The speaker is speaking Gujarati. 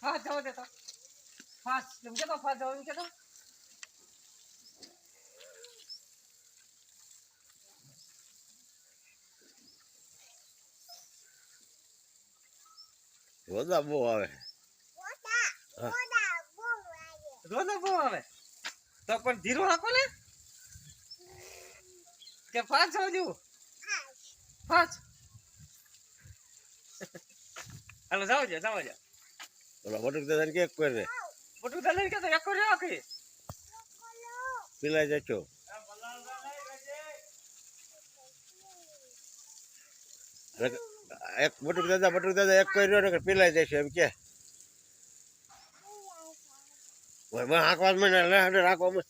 ફાસ જવા દે તો. ફાસ એમ કેતો ફાસ જવા એમ કેતો રોજા બહુ આવે. રોજા બહુ આવે. તો પણ ધીરો હાકો ને. કે ફાસ જવા દેવું ફાસ. હાલો જાવ છે જાવ છે દાદા કે કોઈ રે મોટું દલાલ કે તો એક રહ્યો કે પીલા જશો એક બટુક દાદા બટુક દાદા એક કોઈ રહ્યો ને પીલા જશે એમ કે. હાંકવા મને રાખવા